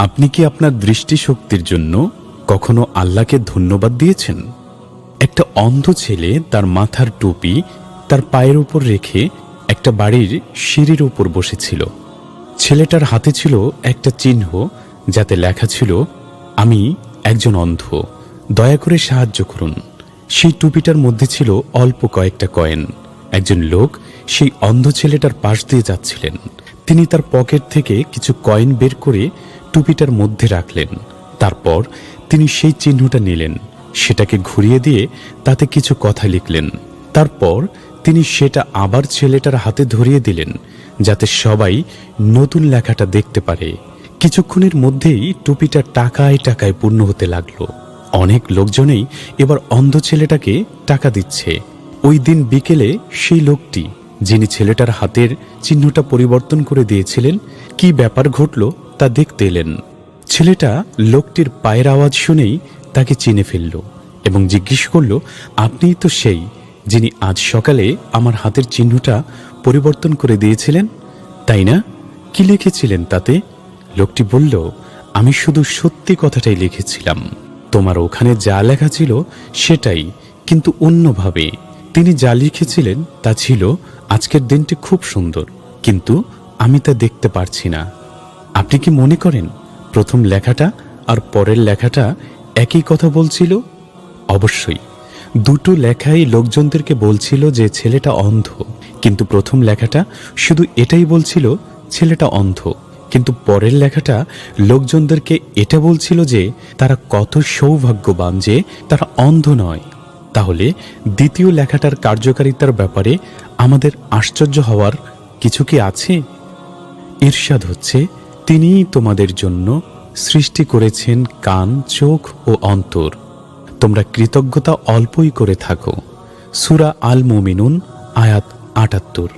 আপনি কি আপনার দৃষ্টিশক্তির জন্য কখনো আল্লাহকে ধন্যবাদ দিয়েছেন? একটা অন্ধ ছেলে তার মাথার টুপি তার পায়ের উপর রেখে একটা বাড়ির সিঁড়ির উপর বসেছিল। ছেলেটার হাতে ছিল একটা চিহ্ন যাতে লেখা ছিল, আমি একজন অন্ধ, দয়া করে সাহায্য করুন। সেই টুপিটার মধ্যে ছিল অল্প কয়েকটা কয়েন। একজন লোক সেই অন্ধ ছেলেটার পাশ দিয়ে যাচ্ছিলেন। তিনি তার পকেট থেকে কিছু কয়েন বের করে টুপিটার মধ্যে রাখলেন। তারপর তিনি সেই চিহ্নটা নিলেন। সেটাকে ঘুরিয়ে দিয়ে তাতে কিছু কথা লিখলেন। তারপর তিনি সেটা আবার ছেলেটার হাতে ধরিয়ে দিলেন, যাতে সবাই নতুন লেখাটা দেখতে পারে। কিছুক্ষণের মধ্যেই টুপিটা টাকায় টাকায় পূর্ণ হতে লাগল। অনেক লোকজনেই এবার অন্ধ ছেলেটাকে টাকা দিচ্ছে। ওই দিন বিকেলে সেই লোকটি, যিনি ছেলেটার হাতের চিহ্নটা পরিবর্তন করে দিয়েছিলেন, কি ব্যাপার ঘটল তা দেখতে এলেন। ছেলেটা লোকটির পায়ের আওয়াজ শুনেই তাকে চিনে ফেলল এবং জিজ্ঞেস করল, আপনিই তো সেই যিনি আজ সকালে আমার হাতের চিহ্নটা পরিবর্তন করে দিয়েছিলেন? তাই না? কি লিখেছিলেন তাতে? লোকটি বলল, আমি শুধু সত্যি কথাটাই লিখেছিলাম। তোমার ওখানে যা লেখা ছিল সেটাই, কিন্তু অন্যভাবে। তিনি যা লিখেছিলেন তা ছিল, আজকের দিনটি খুব সুন্দর, কিন্তু আমি তা দেখতে পারছি না। আপনি কি মনে করেন প্রথম লেখাটা আর পরের লেখাটা একই কথা বলছিল? অবশ্যই। দুটো লেখাই লোকজনদেরকে বলছিল যে ছেলেটা অন্ধ। কিন্তু প্রথম লেখাটা শুধু এটাই বলছিল, ছেলেটা অন্ধ। কিন্তু পরের লেখাটা লোকজনদেরকে এটা বলছিল যে তারা কত সৌভাগ্যবান যে তারা অন্ধ নয়। তাহলে দ্বিতীয় লেখাটার কার্যকারিতার ব্যাপারে আমাদের আশ্চর্য হওয়ার কিছু কি আছে? ঈর্ষাদ হচ্ছে তিনিই তোমাদের জন্য সৃষ্টি করেছেন কান, চোখ ও অন্তর। তোমরা কৃতজ্ঞতা অল্পই করে থাকো। সুরা আল মোমিনুন আয়াত আটাত্তর।